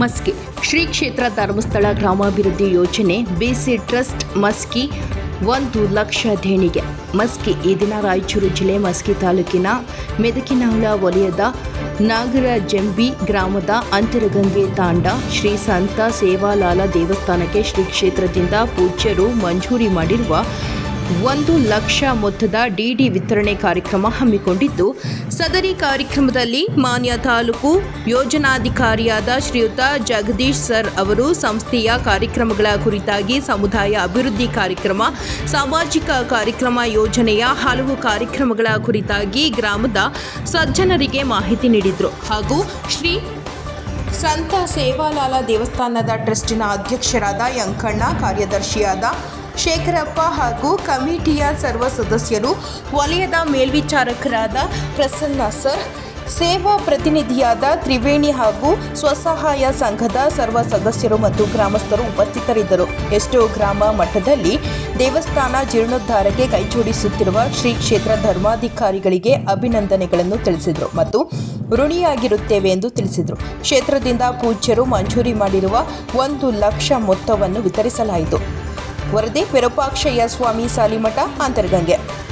ಮಸ್ಕಿ. ಶ್ರೀ ಕ್ಷೇತ್ರ ಧರ್ಮಸ್ಥಳ ಗ್ರಾಮಾಭಿವೃದ್ಧಿ ಯೋಜನೆ ಬಿಸಿ ಟ್ರಸ್ಟ್ ಮಸ್ಕಿ ಒಂದು ಲಕ್ಷ ದೇಣಿಗೆ. ಮಸ್ಕಿ ಈ ದಿನ ರಾಯಚೂರು ಜಿಲ್ಲೆ ಮಸ್ಕಿ ತಾಲೂಕಿನ ಮೆದಕಿನಹುಳ ವಲಯದ ನಾಗರಜಂಬಿ ಗ್ರಾಮದ ಅಂತರಗಂಗೆ ತಾಂಡ ಶ್ರೀ ಸಂತ ಸೇವಾಲಾಲ ದೇವಸ್ಥಾನಕ್ಕೆ ಶ್ರೀ ಕ್ಷೇತ್ರದಿಂದ ಪೂಜ್ಯರು ಮಂಜೂರಿ ಮಾಡಿರುವ ಒಂದು ಲಕ್ಷ ಮೊತ್ತದ ಡಿಡಿ ವಿತರಣೆ ಕಾರ್ಯಕ್ರಮ ಹಮ್ಮಿಕೊಂಡಿದ್ದು, ಸದರಿ ಕಾರ್ಯಕ್ರಮದಲ್ಲಿ ಮಾನ್ಯ ತಾಲೂಕು ಯೋಜನಾಧಿಕಾರಿಯಾದ ಶ್ರೀಯುತ ಜಗದೀಶ್ ಸರ್ ಅವರು ಸಂಸ್ಥೆಯ ಕಾರ್ಯಕ್ರಮಗಳ ಕುರಿತಾಗಿ ಸಮುದಾಯ ಅಭಿವೃದ್ಧಿ ಕಾರ್ಯಕ್ರಮ, ಸಾಮಾಜಿಕ ಕಾರ್ಯಕ್ರಮ ಯೋಜನೆಯ ಹಲವು ಕಾರ್ಯಕ್ರಮಗಳ ಕುರಿತಾಗಿ ಗ್ರಾಮದ ಸಜ್ಜನರಿಗೆ ಮಾಹಿತಿ ನೀಡಿದರು. ಹಾಗೂ ಶ್ರೀ ಸಂತ ಸೇವಾಲಾಲ ದೇವಸ್ಥಾನದ ಟ್ರಸ್ಟಿನ ಅಧ್ಯಕ್ಷರಾದ ಯಂಕಣ್ಣ, ಕಾರ್ಯದರ್ಶಿಯಾದ ಶೇಖರಪ್ಪ ಹಾಗೂ ಕಮಿಟಿಯ ಸರ್ವ ಸದಸ್ಯರು, ವಲಯದ ಮೇಲ್ವಿಚಾರಕರಾದ ಪ್ರಸನ್ನ ಸರ್, ಸೇವಾ ಪ್ರತಿನಿಧಿಯಾದ ತ್ರಿವೇಣಿ ಹಾಗೂ ಸ್ವಸಹಾಯ ಸಂಘದ ಸರ್ವ ಸದಸ್ಯರು ಮತ್ತು ಗ್ರಾಮಸ್ಥರು ಉಪಸ್ಥಿತರಿದ್ದರು. ಎಷ್ಟೋ ಗ್ರಾಮ ಮಟ್ಟದಲ್ಲಿ ದೇವಸ್ಥಾನ ಜೀರ್ಣೋದ್ಧಾರಕ್ಕೆ ಕೈಜೋಡಿಸುತ್ತಿರುವ ಶ್ರೀ ಕ್ಷೇತ್ರ ಧರ್ಮಾಧಿಕಾರಿಗಳಿಗೆ ಅಭಿನಂದನೆಗಳನ್ನು ತಿಳಿಸಿದರು ಮತ್ತು ಋಣಿಯಾಗಿರುತ್ತೇವೆ ಎಂದು ತಿಳಿಸಿದರು. ಕ್ಷೇತ್ರದಿಂದ ಪೂಜ್ಯರು ಮಂಜೂರಿ ಮಾಡಿರುವ ಒಂದು ಲಕ್ಷ ಮೊತ್ತವನ್ನು ವಿತರಿಸಲಾಯಿತು. ವರದಿ ವಿರೂಪಾಕ್ಷಯ್ಯ ಸ್ವಾಮಿ ಸಾಲಿಮಠ ಅಂತರ್ಗಂಗೆ.